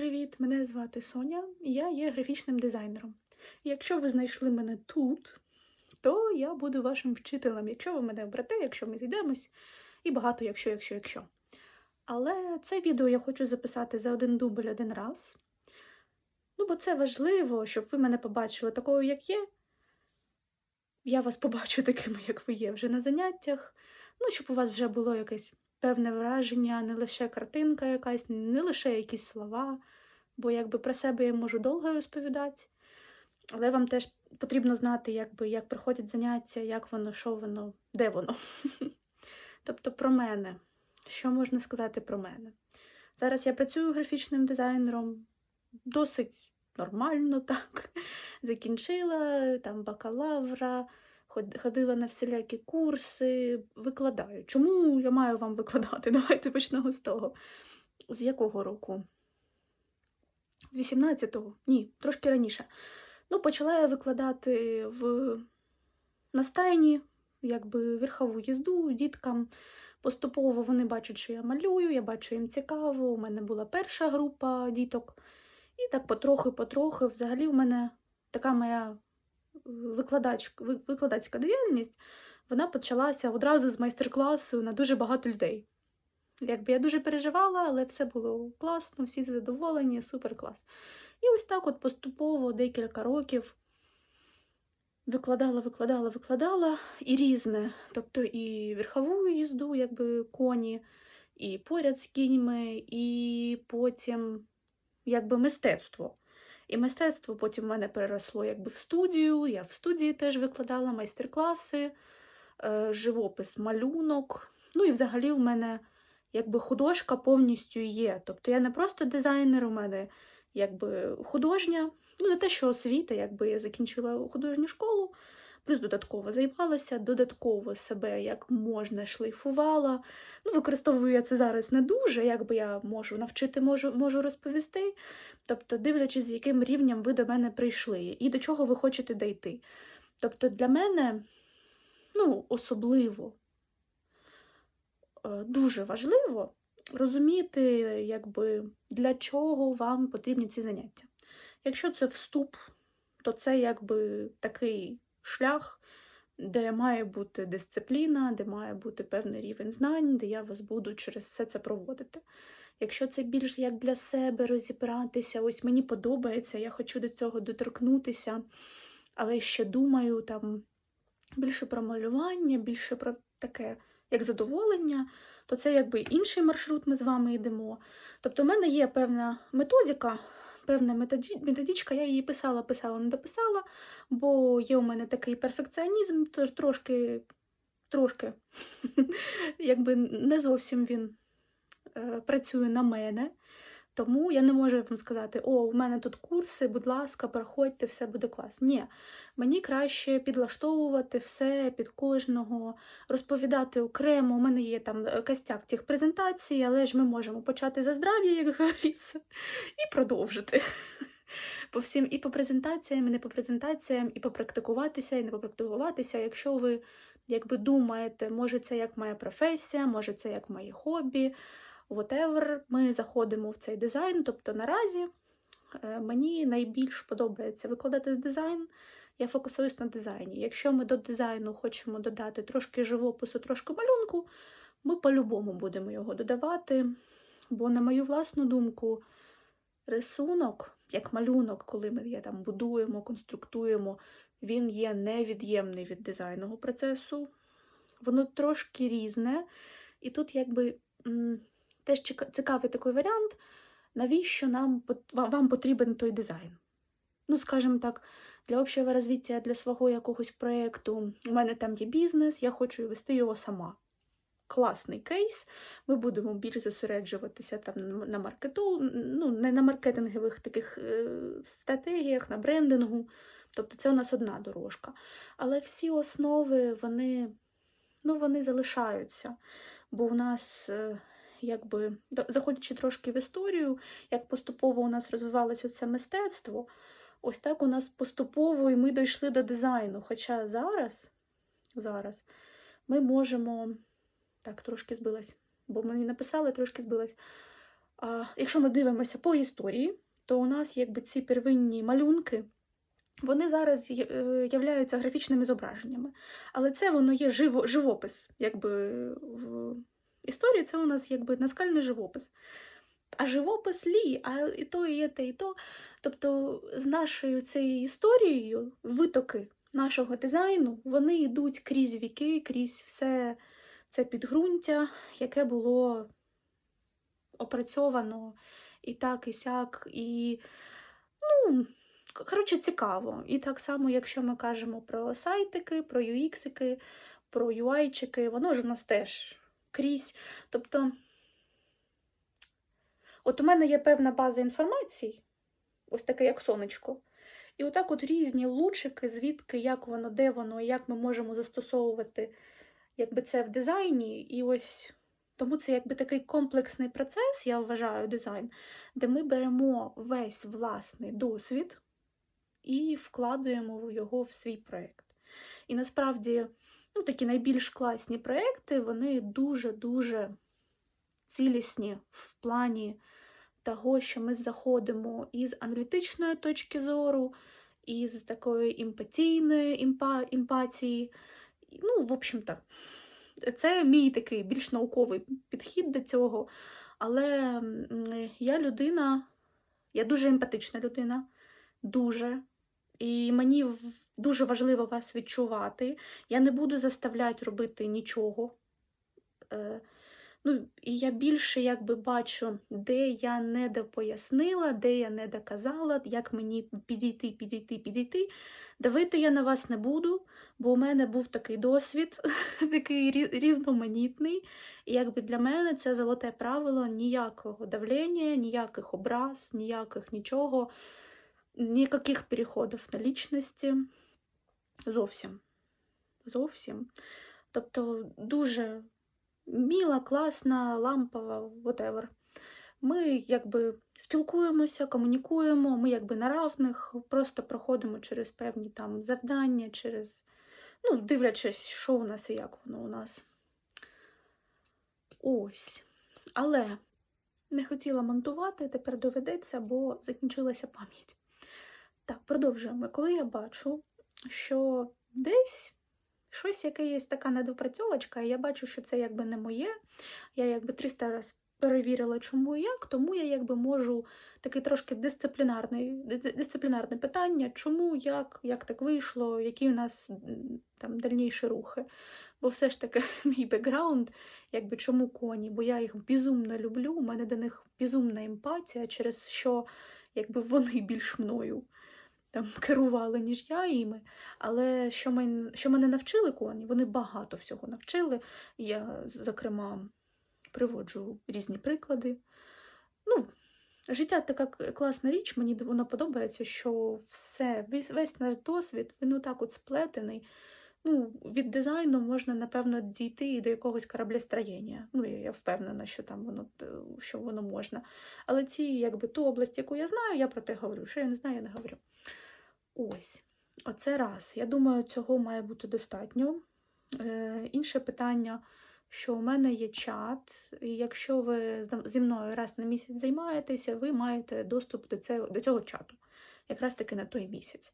Привіт, мене звати Соня, і я є графічним дизайнером. Якщо ви знайшли мене тут, то я буду вашим вчителем, якщо ви мене обрате, якщо ми зійдемось, і багато якщо, якщо, якщо. Але це відео я хочу записати за один дубль один раз. Ну, бо це важливо, щоб ви мене побачили такою, як є. Я вас побачу такими, як ви є вже на заняттях. Ну, щоб у вас вже було якесь певне враження, не лише картинка якась, не лише якісь слова, бо якби про себе я можу довго розповідати, але вам теж потрібно знати, якби, як проходять заняття, як воно, що воно, де воно. Тобто про мене. Що можна сказати про мене? Зараз я працюю графічним дизайнером, досить нормально так. Закінчила там бакалавра, ходила на всілякі курси, викладаю. Чому я маю вам викладати? Давайте почнемо з того. З якого року? З 18-го? Ні, трошки раніше. Ну, почала я викладати в на стайні, якби верхову їзду діткам. Поступово вони бачать, що я малюю, я бачу їм цікаво. У мене була перша група діток. І так потрохи-потрохи, взагалі, у мене така моя викладач, викладацька діяльність, вона почалася одразу з майстер-класу на дуже багато людей. Якби я дуже переживала, але все було класно, всі задоволені, супер клас. І ось так от поступово декілька років викладала, викладала, викладала і різне. Тобто і верхову їзду, якби коні, і поряд з кіньми, і потім якби мистецтво. І мистецтво потім в мене переросло якби в студію. Я в студії теж викладала майстер-класи, е, живопис, малюнок. Ну і взагалі в мене якби художка повністю є. Тобто я не просто дизайнер, у мене якби художня, ну не те, що освіта, якби я закінчила художню школу, плюс додатково займалася, додатково себе як можна шлейфувала. Ну, використовую я це зараз не дуже, якби я можу навчити, можу, можу розповісти. Тобто, дивлячись, з яким рівнем ви до мене прийшли і до чого ви хочете дійти. Тобто, для мене ну, особливо е, дуже важливо розуміти, якби, для чого вам потрібні ці заняття. Якщо це вступ, то це якби такий шлях, де має бути дисципліна, де має бути певний рівень знань, де я вас буду через все це проводити. Якщо це більш як для себе розібратися, ось мені подобається, я хочу до цього доторкнутися, але ще думаю там більше про малювання, більше про таке як задоволення, то це якби інший маршрут ми з вами йдемо. Тобто, в мене є певна методика, певна методичка, я її писала, писала, не дописала, бо є у мене такий перфекціонізм, тож трошки, трошки, якби не зовсім він е, працює на мене. Тому я не можу вам сказати, о, у мене тут курси, будь ласка, проходьте, все буде клас. Ні, мені краще підлаштовувати все під кожного, розповідати окремо. У мене є там е, костяк тих презентацій, але ж ми можемо почати за здрав'я, як говориться, і продовжити. По всім і по презентаціям, і не по презентаціям, і попрактикуватися, і не попрактикуватися. Якщо ви якби думаєте, може це як моя професія, може це як моє хобі, whatever, ми заходимо в цей дизайн. Тобто наразі е, мені найбільш подобається викладати дизайн. Я фокусуюсь на дизайні. Якщо ми до дизайну хочемо додати трошки живопису, трошки малюнку, ми по-любому будемо його додавати. Бо, на мою власну думку, рисунок, як малюнок, коли ми є там будуємо, конструктуємо, він є невід'ємний від дизайнового процесу. Воно трошки різне. І тут, якби теж цікавий такий варіант, навіщо нам вам потрібен той дизайн. Ну, скажімо так, для общого розвиття, для свого якогось проєкту, у мене там є бізнес, я хочу вести його сама. Класний кейс. Ми будемо більш зосереджуватися там на- маркету, ну, не на маркетингових таких е, стратегіях, на брендингу. Тобто це у нас одна дорожка. Але всі основи, вони, ну, вони залишаються. Бо у нас, е, якби, заходячи трошки в історію, як поступово у нас розвивалося це мистецтво, ось так у нас поступово і ми дійшли до дизайну. Хоча зараз, зараз ми можемо. Так, трошки збилась, бо мені написали, трошки збилась. А, якщо ми дивимося по історії, то у нас якби ці первинні малюнки, вони зараз е, являються графічними зображеннями. Але це воно є живо, живопис. Якби в історії це у нас якби наскальний живопис. А живопис лі, а і то, і те, і то. Тобто з нашою цією історією витоки нашого дизайну вони йдуть крізь віки, крізь все це підґрунтя, яке було опрацьовано і так, і сяк, і ну, коротше, цікаво. І так само, якщо ми кажемо про сайтики, про UX-ики, про UI-чики, воно ж у нас теж крізь. Тобто, от у мене є певна база інформації, ось таке, як сонечко. І отак от різні лучики, звідки, як воно, де воно, і як ми можемо застосовувати якби це в дизайні. І ось тому це якби такий комплексний процес, я вважаю, дизайн, де ми беремо весь власний досвід і вкладуємо його в свій проєкт. І насправді, ну, такі найбільш класні проєкти, вони дуже-дуже цілісні в плані того, що ми заходимо із аналітичної точки зору, із такої емпатійної емпа, емпатії. Ну, в общем-то, це мій такий більш науковий підхід до цього. Але я людина, я дуже емпатична людина, дуже. І мені дуже важливо вас відчувати. Я не буду заставляти робити нічого. Е, Ну, і я більше якби бачу, де я не допояснила, де я не доказала, як мені підійти, підійти, підійти. Давити я на вас не буду, бо у мене був такий досвід, такий різноманітний. І якби для мене це золоте правило ніякого давлення, ніяких образ, ніяких нічого, ніяких переходів на лічності. Зовсім. Зовсім. Тобто дуже міла, класна, лампова, whatever. Ми якби спілкуємося, комунікуємо, ми якби на равних, просто проходимо через певні там завдання, через, ну, дивлячись, що у нас і як воно у нас. Ось. Але не хотіла монтувати, тепер доведеться, бо закінчилася пам'ять. Так, продовжуємо. Коли я бачу, що десь щось яке є така недопрацьовочка, і я бачу, що це якби не моє. Я якби 300 разів перевірила, чому і як, тому я якби можу таке трошки дисциплінарне, дисциплінарне питання, чому, як, як так вийшло, які у нас там дальніші рухи. Бо все ж таки мій бекграунд, якби чому коні, бо я їх безумно люблю, у мене до них безумна емпатія, через що якби вони більш мною там керували, ніж я іми. Але що, мен, що мене навчили коні, вони багато всього навчили. Я, зокрема, приводжу різні приклади. Ну, життя така класна річ, мені воно подобається, що все, весь, весь наш досвід, він отак от сплетений. Ну, від дизайну можна, напевно, дійти і до якогось кораблестроєння. Ну, я, я впевнена, що там воно, е, що воно можна. Але ці, якби, ту область, яку я знаю, я про те говорю. Що я не знаю, я не говорю. Ось, оце раз. Я думаю, цього має бути достатньо. Е, інше питання, що у мене є чат, і якщо ви зі мною раз на місяць займаєтеся, ви маєте доступ до цього, до цього чату, якраз таки на той місяць.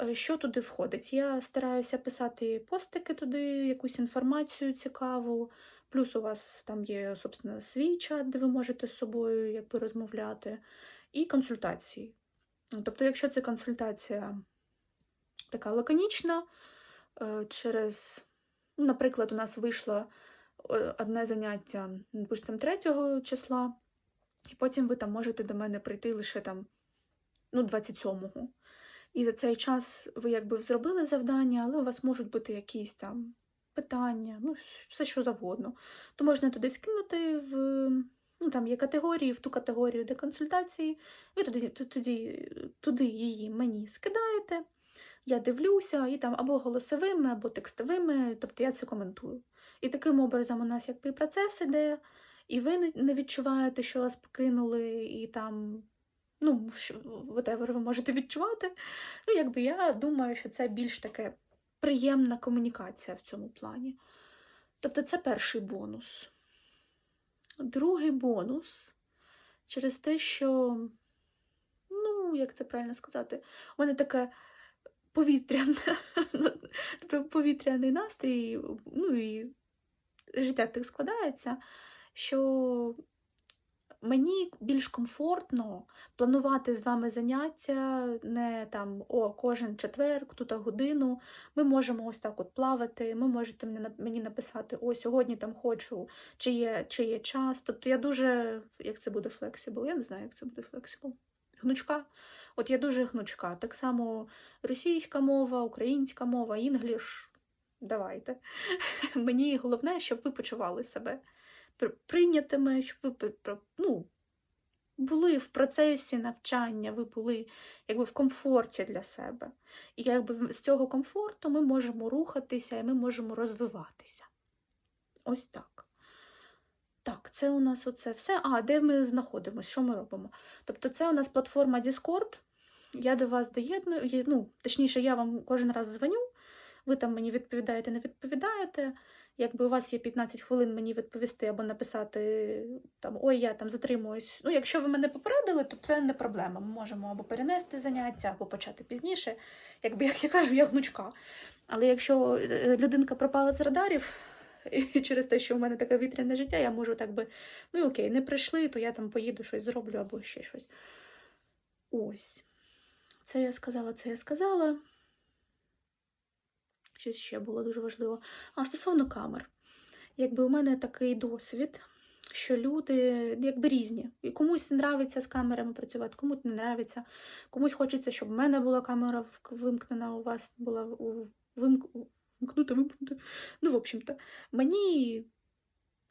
Е, Що туди входить? Я стараюся писати постики туди, якусь інформацію цікаву. Плюс у вас там є, собственно, свій чат, де ви можете з собою якби, розмовляти, і консультації. Ну, Тобто, якщо це консультація така лаконічна, е, через, ну, наприклад, у нас вийшло е, одне заняття, допустимо, 3 числа, і потім ви там можете до мене прийти лише там, ну, 27-го. І за цей час ви якби зробили завдання, але у вас можуть бути якісь там питання, ну, все що завгодно. То можна туди скинути в. Ну, там є категорії, в ту категорію, де консультації, ви туди, ту- тоді, туди її мені скидаєте, я дивлюся, і там або голосовими, або текстовими, тобто я це коментую. І таким образом у нас якби процес іде, і ви не відчуваєте, що вас покинули, і там, ну, whatever ви можете відчувати. Ну, якби я думаю, що це більш таке приємна комунікація в цьому плані. Тобто це перший бонус. Другий бонус через те, що, ну, як це правильно сказати, у мене таке повітряний настрій, ну і життя так складається, що мені більш комфортно планувати з вами заняття не там о, кожен четвер, тут годину. Ми можемо ось так от плавати, ми можете мені написати, о, сьогодні там хочу, чи є, чи є час. Тобто я дуже, як це буде флексибл, я не знаю, як це буде флексибл. Гнучка. От я дуже гнучка. Так само російська мова, українська мова, інгліш. Давайте. Мені головне, щоб ви почували себе прийнятими, щоб ви ну, були в процесі навчання, ви були якби в комфорті для себе. І якби з цього комфорту ми можемо рухатися і ми можемо розвиватися. Ось так. Так, це у нас оце все. А, де ми знаходимося? Що ми робимо? Тобто, це у нас платформа Discord. Я до вас доєдную, ну, точніше, я вам кожен раз дзвоню, ви там мені відповідаєте, не відповідаєте. Якби у вас є 15 хвилин мені відповісти або написати там ой, я там затримуюсь. Ну, якщо ви мене попередили, то це не проблема. Ми можемо або перенести заняття, або почати пізніше. Якби як я кажу, я гнучка. Але якщо е, людинка пропала з радарів, і через те, що в мене таке вітряне життя, я можу так би, ну окей, не прийшли, то я там поїду щось зроблю або ще щось. Ось. Це я сказала, це я сказала. Щось ще було дуже важливо. А стосовно камер, якби у мене такий досвід, що люди якби різні. І комусь нравиться з камерами працювати, комусь не нравиться. Комусь хочеться, щоб в мене була камера вимкнена, у вас була вимкнута, вимкнута. Ну, в общем-то, мені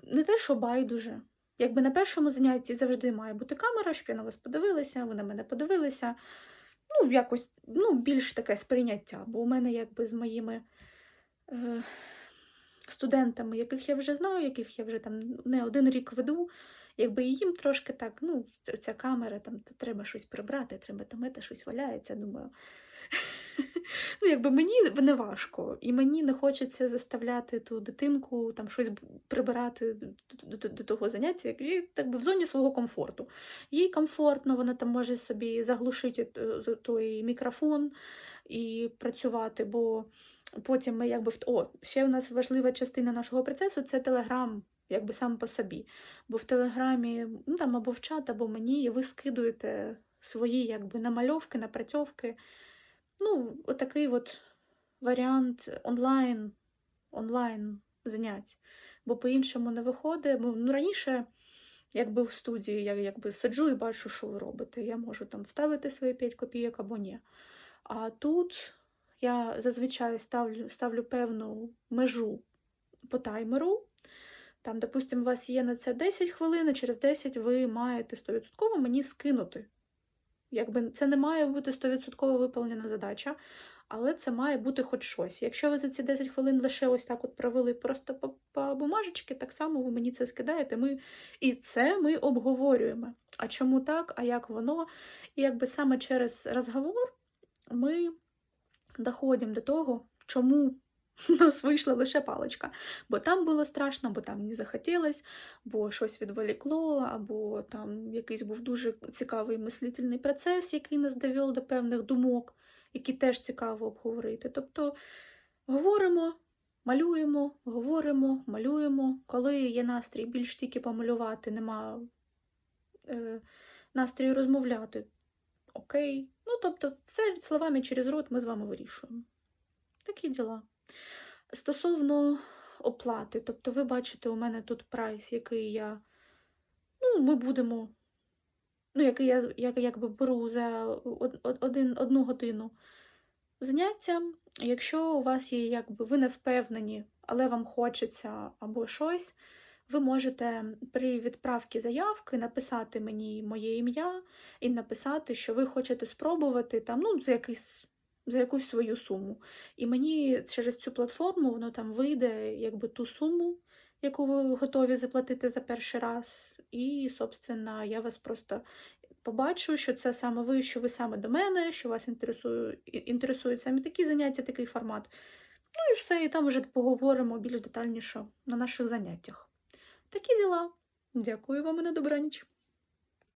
не те, що байдуже. Якби на першому занятті завжди має бути камера, щоб я на вас подивилася, ви на мене подивилися. Ну, якось ну, більш таке сприйняття, бо у мене якби з моїми студентами, яких я вже знаю, яких я вже там не один рік веду, якби і їм трошки так, ну, ця камера, там т- треба щось прибрати, треба там це щось валяється, думаю. Ну, якби мені не важко, і мені не хочеться заставляти ту дитинку там щось прибирати до, до, до- того заняття, їй так би в зоні свого комфорту. Їй комфортно, вона там може собі заглушити той мікрофон і працювати, бо потім ми якби в о, ще у нас важлива частина нашого процесу це телеграм, якби сам по собі. Бо в телеграмі, ну там або в чат, або мені, і ви скидуєте свої якби намальовки, напрацьовки. Ну, отакий от варіант онлайн, онлайн занять. Бо по-іншому не виходить. Ну, раніше, якби в студії, я якби сиджу і бачу, що ви робите. Я можу там вставити свої 5 копійок або ні. А тут я зазвичай ставлю, ставлю певну межу по таймеру. Там, допустимо, у вас є на це 10 хвилин, і через 10 ви маєте 100% мені скинути. Якби це не має бути 100% виповнена задача, але це має бути хоч щось. Якщо ви за ці 10 хвилин лише ось так от провели просто по, по бумажечки, так само ви мені це скидаєте. Ми... І це ми обговорюємо. А чому так, а як воно? І якби саме через розговор ми доходимо до того, чому нас вийшла лише паличка. Бо там було страшно, бо там не захотілось, бо щось відволікло, або там якийсь був дуже цікавий мислительний процес, який нас довів до певних думок, які теж цікаво обговорити. Тобто говоримо, малюємо, говоримо, малюємо. Коли є настрій більш тільки помалювати, нема е, настрію розмовляти. Окей. Ну, тобто, все словами через рот ми з вами вирішуємо. Такі діла. Стосовно оплати, тобто, ви бачите, у мене тут прайс, який я. Ну, ми будемо. Ну, який я як, якби беру за од- од- один, одну годину заняття. Якщо у вас є, якби ви не впевнені, але вам хочеться або щось, ви можете при відправці заявки написати мені моє ім'я і написати, що ви хочете спробувати там, ну, за якийсь. За якусь свою суму. І мені через цю платформу воно там вийде якби ту суму, яку ви готові заплатити за перший раз. І, собственно, я вас просто побачу, що це саме ви, що ви саме до мене, що вас інтересує, інтересують саме такі заняття, такий формат. Ну і все, і там вже поговоримо більш детальніше на наших заняттях. Такі діла. Дякую вам і на добраніч.